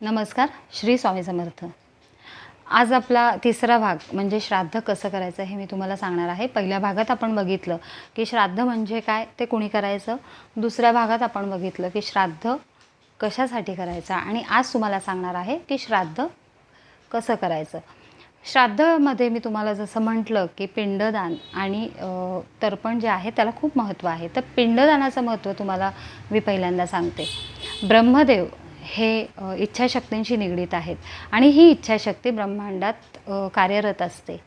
नमस्कार श्री स्वामी समर्थ. आज आपला तिसरा भाग म्हणजे श्राद्ध कसं करायचं हे मी तुम्हाला सांगणार आहे. पहिल्या भागात आपण बघितलं की श्राद्ध म्हणजे काय ते कुणी करायचं? दुसऱ्या भागात आपण बघितलं की श्राद्ध कशासाठी करायचं? आणि आज तुम्हाला सांगणार आहे की श्राद्ध कसं करायचं? श्राद्धमध्ये मी तुम्हाला जसं म्हटलं की पिंडदान आणि तर्पण जे आहे त्याला खूप महत्त्व आहे. तर पिंडदानाचं महत्त्व तुम्हाला मी पहिल्यांदा सांगते. ब्रह्मदेव हे इच्छाशक्तींशी निगडीत आहेत. आणि ही इच्छाशक्ती ब्रह्मांडात कार्यरत असते.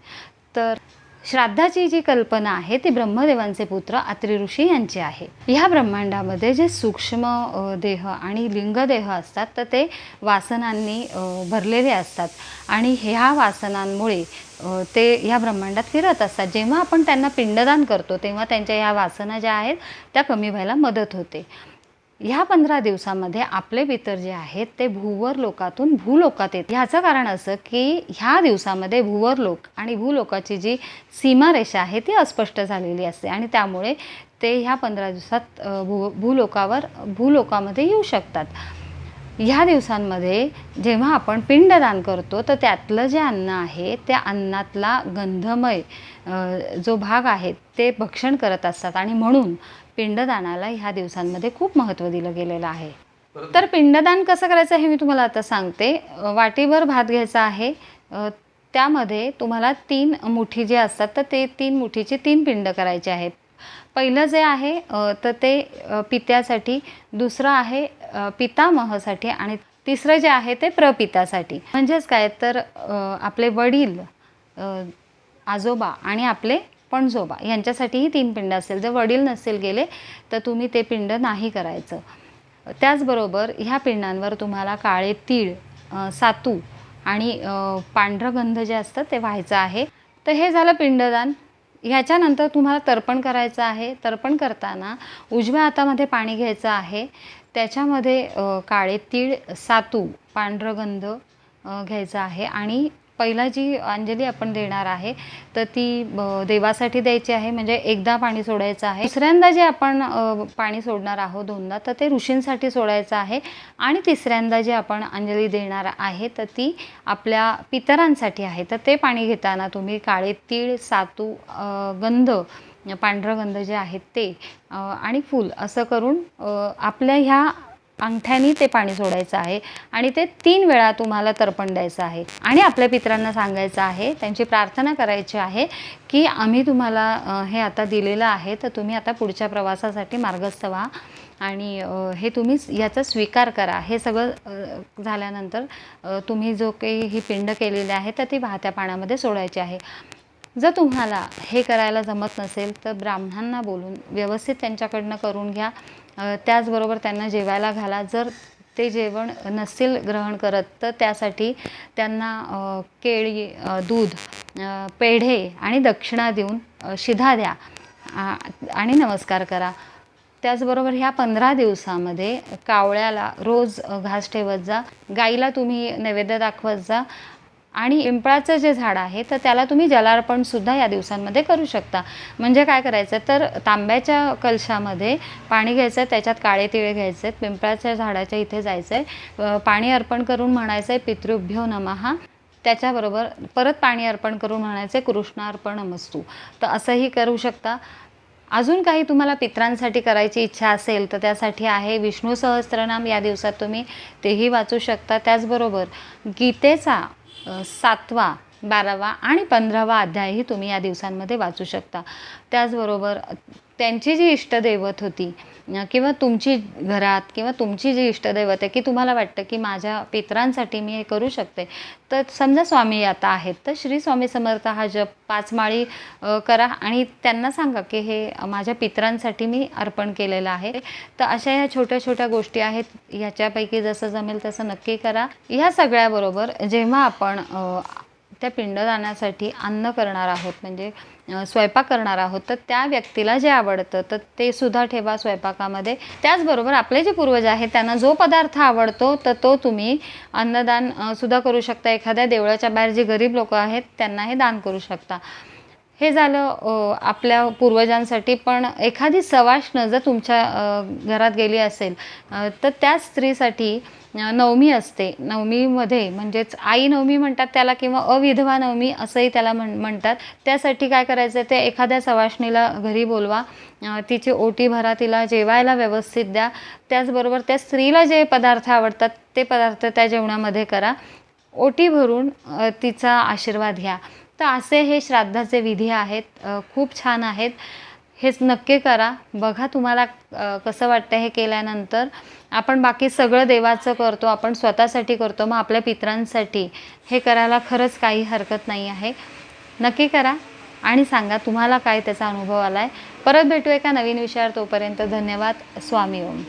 तर श्राद्धाची जी कल्पना आहे ती ब्रह्मदेवांचे पुत्र अत्रि ऋषी यांची आहे. ह्या ब्रह्मांडामध्ये जे सूक्ष्म देह आणि लिंगदेह असतात तर ते वासनांनी भरलेले असतात. आणि ह्या वासनांमुळे ते ह्या ब्रह्मांडात फिरत असतात. जेव्हा आपण त्यांना पिंडदान करतो तेव्हा त्यांच्या ह्या वासना ज्या आहेत त्या कमी व्हायला मदत होते. ह्या पंधरा दिवसामध्ये आपले पितर जे आहेत ते भूवर लोकातून भूलोकात येत ह्याचं कारण असं की ह्या दिवसामध्ये भूवर लोक आणि भूलोकाची जी सीमारेषा आहे ती अस्पष्ट झालेली असते. आणि त्यामुळे ते ह्या पंधरा दिवसात भू भूलोकावर भूलोकामध्ये येऊ शकतात. ह्या दिवसांमध्ये जेव्हा आपण पिंडदान करतो तर त्यातलं जे अन्न आहे त्या अन्नातला गंधमय जो भाग आहे ते भक्षण करत असतात. आणि म्हणून पिंडदानाला ह्या दिवसांमध्ये खूप महत्त्व दिलं गेलेलं आहे. तर पिंडदान कसं करायचं हे मी तुम्हाला आता सांगते. वाटीभर भात घ्यायचा आहे. त्यामध्ये तुम्हाला तीन मुठी जे असतात तर ते तीन मुठीचे तीन पिंड करायचे आहेत. पहिलं जे आहे तर ते पित्यासाठी दुसरं आहे पितामहसाठी आणि तिसरं जे आहे ते प्रपितासाठी. म्हणजेच काय? तर आपले वडील आजोबा आणि आपले पणजोबा यांच्यासाठीही तीन पिंड असेल. जर वडील नसेल गेले तर तुम्ही ते पिंड नाही करायचं. त्याचबरोबर ह्या पिंडांवर तुम्हाला काळे तीळ सातू आणि पांढरगंध पांढरं गंध जे असतं ते व्हायचं आहे. तर हे झालं पिंडदान. ह्याच्यानंतर तुम्हाला तर्पण करायचं आहे. तर्पण करताना उजव्या हातामध्ये पाणी घ्यायचं आहे. त्याच्यामध्ये काळे तीळ सातू पांढरं गंध घ्यायचं आहे. आणि पहिला जी अंजली आपण देणार आहे तर ती देवासाठी द्यायची आहे म्हणजे एकदा पाणी सोडायचं आहे. दुसऱ्यांदा जे आपण पाणी सोडणार आहोत दोनदा तर ते ऋषींसाठी सोडायचं आहे. आणि तिसऱ्यांदा जे आपण अंजली देणार आहे तर ती आपल्या पितरांसाठी आहे. तर ते पाणी घेताना तुम्ही काळे तीळ सातू गंध पांढरं गंध जे आहेत ते आणि फूल असं करून आपल्या ह्या अंगठ्यानी ते पाणी सोडायचं आहे आणि ते तीन वेळा तुम्हाला तर्पण द्यायचं आहे. आणि आपल्या पितरांना सांगायचं आहे त्यांची प्रार्थना करायची आहे की आम्ही तुम्हाला हे आता दिलेलं आहे तर तुम्ही आता पुढच्या प्रवासासाठी मार्गस्थ व्हा आणि हे तुम्ही याचा स्वीकार करा. हे सगळं झाल्यानंतर तुम्ही जो काही ही पिंड केलेली आहे तर ती वाहत्या पाण्यामध्ये सोडायची आहे. जर तुम्हाला हे करायला जमत नसेल तर ब्राह्मणांना बोलून व्यवस्थित त्यांच्याकडनं करून घ्या. त्याचबरोबर त्यांना जेवायला घाला. जर ते जेवण नसेल ग्रहण करत तर त्यासाठी त्यांना केळी दूध पेढे आणि दक्षिणा देऊन शिधा द्या. आणि नमस्कार करा. त्याचबरोबर ह्या पंधरा दिवसामध्ये कावळ्याला रोज घास ठेवत जा. गाईला तुम्ही नैवेद्य दाखवत जा. आणि पिंपळाचं जे झाड आहे तर त्याला तुम्ही जलार्पण सुद्धा या दिवसांमध्ये करू शकता. म्हणजे काय करायचं तर तांब्याच्या कलशामध्ये पाणी घ्यायचं त्याच्यात काळे तिळे घ्यायचे पिंपळाच्या झाडाच्या इथे जायचं आहे पाणी अर्पण करून म्हणायचं आहे पितृभ्यो नमहा त्याच्याबरोबर परत पाणी अर्पण करून म्हणायचं आहे कृष्णार्पण नमस्तू. तर असंही करू शकता. अजून काही तुम्हाला पित्रांसाठी करायची इच्छा असेल तर त्यासाठी आहे विष्णू सहस्त्रनाम या दिवसात तुम्ही तेही वाचू शकता. त्याचबरोबर गीतेचा सातवा बारावा आणि पंधरावा अध्यायही तुम्ही या दिवसांमध्ये वाचू शकता. त्याचबरोबर त्यांची जी इष्टदैवत होती किंवा तुमची घरात किंवा तुमची जी इष्टदैवत आहे की तुम्हाला वाटतं की माझ्या पित्रांसाठी मी हे करू शकते. तर समजा स्वामी आता आहेत तर श्री स्वामी समर्थ हा जप पाचमाळी करा आणि त्यांना सांगा की हे माझ्या पित्रांसाठी मी अर्पण केलेलं आहे. तर अशा ह्या छोट्या छोट्या गोष्टी आहेत ह्याच्यापैकी जसं जमेल तसं नक्की करा. ह्या सगळ्याबरोबर जेव्हा आपण त्या पिंडदानासाठी अन्न करणार आहोत म्हणजे स्वयंपाक करणार आहोत तर त्या व्यक्तीला जे आवडतं तर ते सुद्धा ठेवा स्वयंपाकामध्ये. त्याचबरोबर आपले जे पूर्वज आहेत त्यांना जो पदार्थ आवडतो तर तो तुम्ही अन्नदान सुद्धा करू शकता. एखाद्या देवळाच्या बाहेर जे गरीब लोक आहेत त्यांना हे दान करू शकता. हे झालं आपल्या पूर्वजांसाठी पण एखादी सवाष्ण जर तुमच्या घरात गेली असेल तर त्या स्त्रीसाठी नवमी असते. नवमीमध्ये म्हणजेच आई नवमी म्हणतात त्याला किंवा अविधवा नवमी असंही त्याला म्हण म्हणतात. त्यासाठी काय करायचं ते एखाद्या सवाष्णीला घरी बोलवा तिची ओटी भरा तिला जेवायला व्यवस्थित द्या. त्याचबरोबर त्या स्त्रीला जे पदार्थ आवडतात ते पदार्थ त्या जेवणामध्ये करा. ओटी भरून तिचा आशीर्वाद घ्या. तर असे हे श्राद्धाचे विधी आहेत. खूप छान आहेत. हेच नक्की करा. बघा तुम्हाला कसं वाटतं हे केल्यानंतर. आपण बाकी सगळं देवाचं करतो आपण स्वतःसाठी करतो. मग आपल्या पित्रांसाठी हे करायला खरंच काही हरकत नाही आहे. नक्की करा आणि सांगा तुम्हाला काय त्याचा अनुभव आला आहे परत भेटू एका नवीन विषयावर तोपर्यंत धन्यवाद. स्वामी ओम.